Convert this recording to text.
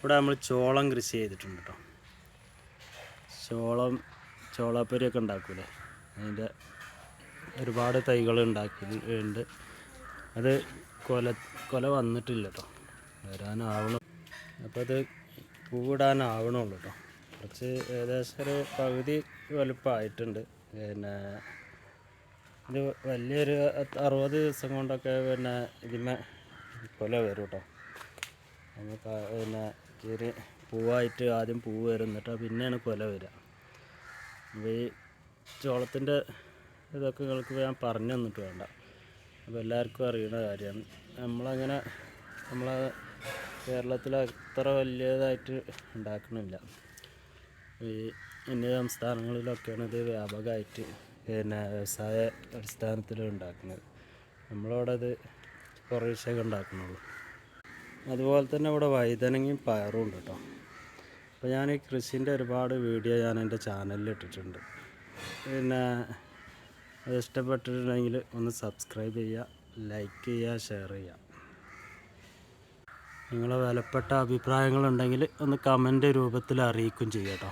ഇവിടെ നമ്മൾ ചോളം കൃഷി ചെയ്തിട്ടുണ്ട് കേട്ടോ ചോളം ചോളാപ്പൊരിയൊക്കെ ഉണ്ടാക്കൂലേ? അതിന്റെ ഒരുപാട് തൈകൾ ഉണ്ടാക്കി ഉണ്ട്. അത് കൊല കൊല വന്നിട്ടില്ല കേട്ടോ വരാനാവണം. അപ്പോൾ അത് പൂവിടാനാവണുള്ളൂ കേട്ടോ കുറച്ച് ഏകദേശം ഒരു പകുതി വലുപ്പമായിട്ടുണ്ട്. പിന്നെ ഇത് വലിയൊരു അറുപത് ദിവസം കൊണ്ടൊക്കെ പിന്നെ ഇതിമേ കൊല വരും കേട്ടോ പിന്നെ ചെറിയ പൂവായിട്ട് ആദ്യം പൂവ് വരും എന്നിട്ട് പിന്നെയാണ് കൊല വരിക. അപ്പോൾ ഈ ചോളത്തിന്റെ ഇതൊക്കെ നിങ്ങൾക്ക് ഞാൻ പറഞ്ഞു തന്നിട്ട് വേണ്ട. അപ്പോൾ എല്ലാവർക്കും അറിയുന്ന കാര്യമാണ് നമ്മളങ്ങനെ നമ്മളെ കേരളത്തിൽ അത്ര വലിയതായിട്ട് ഉണ്ടാക്കണില്ല. ഈ അന്യ സംസ്ഥാനങ്ങളിലൊക്കെയാണ് ഇത് വ്യാപകമായിട്ട് പിന്നെ വ്യവസായ അടിസ്ഥാനത്തിൽ ഉണ്ടാക്കുന്നത് നമ്മളവിടെ അത് കുറേശ്ശൊക്കെ ഉണ്ടാക്കുന്നുള്ളൂ അതുപോലെ തന്നെ ഇവിടെ വൈതനങ്ങയും പയറും ഉണ്ട് കേട്ടോ. അപ്പോൾ ഞാൻ ഈ കൃഷിന്റെ ഒരുപാട് വീഡിയോ ഞാൻ എന്റെ ചാനലിൽ ഇട്ടിട്ടുണ്ട്. പിന്നെ അത് ഇഷ്ടപ്പെട്ടിട്ടുണ്ടെങ്കിൽ ഒന്ന് സബ്സ്ക്രൈബ് ചെയ്യുക ലൈക്ക് ചെയ്യുക ഷെയർ ചെയ്യുക. നിങ്ങളെ വിലപ്പെട്ട അഭിപ്രായങ്ങളുണ്ടെങ്കിൽ ഒന്ന് കമന്റ് രൂപത്തിൽ അറിയിക്കും ചെയ്യാം കേട്ടോ.